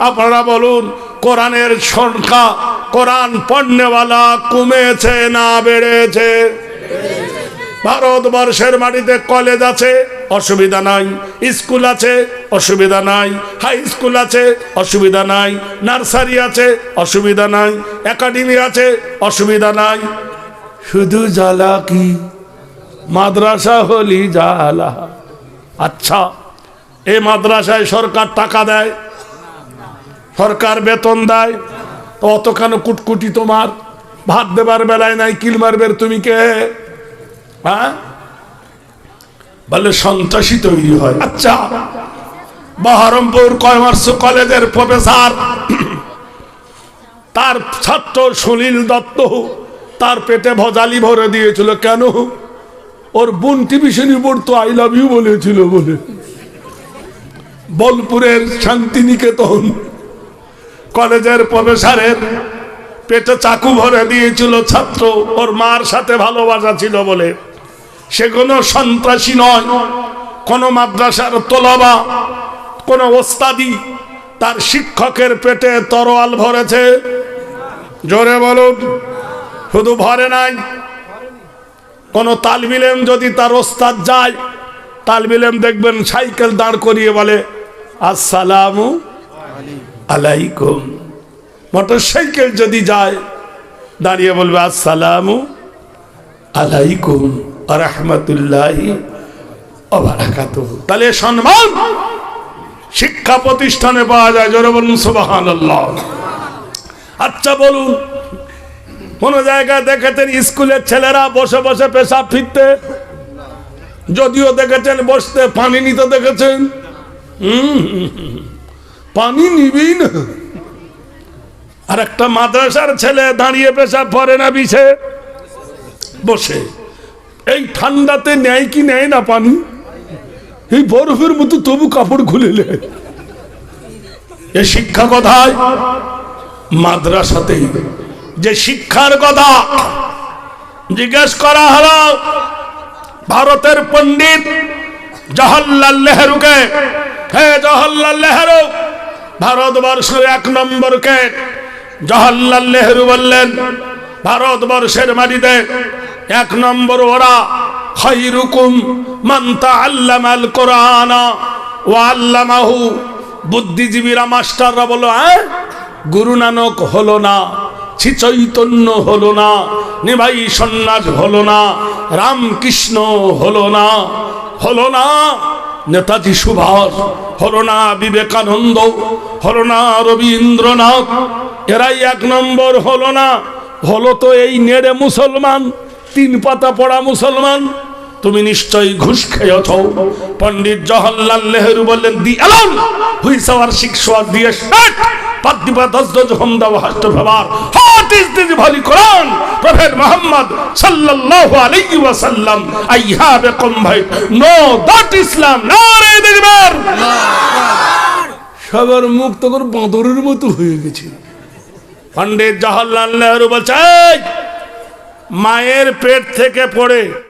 আপনারা বলুন, কোরআনের সংখ্যা কোরআন পণ্যওয়ালা কমেছে না বেড়েছে? ভারতবর্ষের মাটিতে কলেজ আছে, অসুবিধা নাই। স্কুল আছে, অসুবিধা নাই। হাই স্কুল আছে, অসুবিধা নাই। নার্সারি আছে, অসুবিধা নাই। একাডেমি আছে, অসুবিধা নাই। শুধু জ্বালা কি? মাদ্রাসা হলি জ্বালা। আচ্ছা এ মাদ্রাসায় সরকার টাকা দেয়? সরকার বেতন দেয় অতখানো কুটকুটি তোমার। ভাত দেবার বেলায় নাই, কিল মারবের তুমি কে? হ্যাঁ? বলে সন্ত্রাসী তৈরি হয়। আচ্ছা বহরমপুর কমার্স কলেজের প্রফেসর, তার ছাত্র সুনীল দত্ত, তার পেটে ভজালি ভরে দিয়েছিল। কেন? ওর বোন টিভিশনি পড়তো আই লাভ ইউ বলেছিল বলে। বোলপুরের শান্তিনিকেতন। কলেজের প্রফেসরের পেটে চাকু ভরে দিয়েছিল ছাত্র। ওর মার সাথে ভালোবাসা ছিল বলে। সে কোনো সন্ত্রাসী নয়, কোন মাদ্রাসার তোলাবা, কোন ওস্তাদি। তার শিক্ষকের পেটে তরোয়াল ভরেছে। জোরে বলুন, শুধু ভরে নাই। কোন তালবিলেম যদি তার ওস্তাদ যায়, তালবিলেম দেখবেন সাইকেল দাঁড় করিয়ে বলে, আসসালামু আলাইকুম। মোটর সাইকেল যদি যায়, দাঁড়িয়ে বলবে, আসসালামু আলাইকুম রহমতুল্লাহি অবারাকাত তাহলে সম্মান শিক্ষা প্রতিষ্ঠানে পাওয়া যায়, জোরে বলুন সুবাহান আচ্ছা বলুন, কোন জায়গায় দেখেছেন স্কুলের ছেলেরা বসে বসে পেশাব ফিরতে? যদিও দেখেছেন, বসতে পানি নিতে দেখেছেন। হুম। পানি নিবি না। আর একটা মাদ্রাসার ছেলে দাঁড়িয়ে পেশাব পরে না বিছে? বসে। এই ঠান্ডাতে নেয় কি নেয় না পানি? এই বরফের মতো তবু কাপড় খুলে নেয়। এ শিক্ষা কোথায়? মাদ্রাসাতে যে শিক্ষার কথা জিজ্ঞেস করা হলো, ভারতের পণ্ডিত জওহরলাল নেহরুকে। হে জওহরলাল নেহরু, ভারতবর্ষের এক নম্বরকে জওহরলাল নেহরু বললেন, ভারতবর্ষের মাটিতে এক নম্বর ওরা খৈরুকুম মান্তা আল্লামাল কোরআনা ও আল্লামাহু। বুদ্ধিজীবীরা মাস্টাররা বলো হ্যাঁ গুরু নানক হলো না চৈতন্য হলো না নিভাই সন্ন্যাস হলো না, রামকৃষ্ণ হলো না হলো না নেতাজি সুভাষ, হলো না বিবেকানন্দ, হলো না রবীন্দ্রনাথ এরাই এক নম্বর হলো না। হলো তো এই নেড়ে মুসলমান, তিন পাতা পড়া মুসলমান। তুমি নিশ্চয়ই ঘুষ খেয়েছ পণ্ডিত জওহরলাল নেহরু বললেন, the alone whose our six war the state পাদ্দিপা দশ দশ হমদা hast favour what is this volley কোরআন। প্রফেট মুহাম্মদ সাল্লাল্লাহু আলাইহি ওয়াসাল্লাম I have a know that ইসলাম দেখবার সবার মুখ তখন বাঁদরের মতো হয়ে গেছে। পণ্ডিত জওহরলাল নেহরু বলছে মায়ের পেট থেকে পড়ে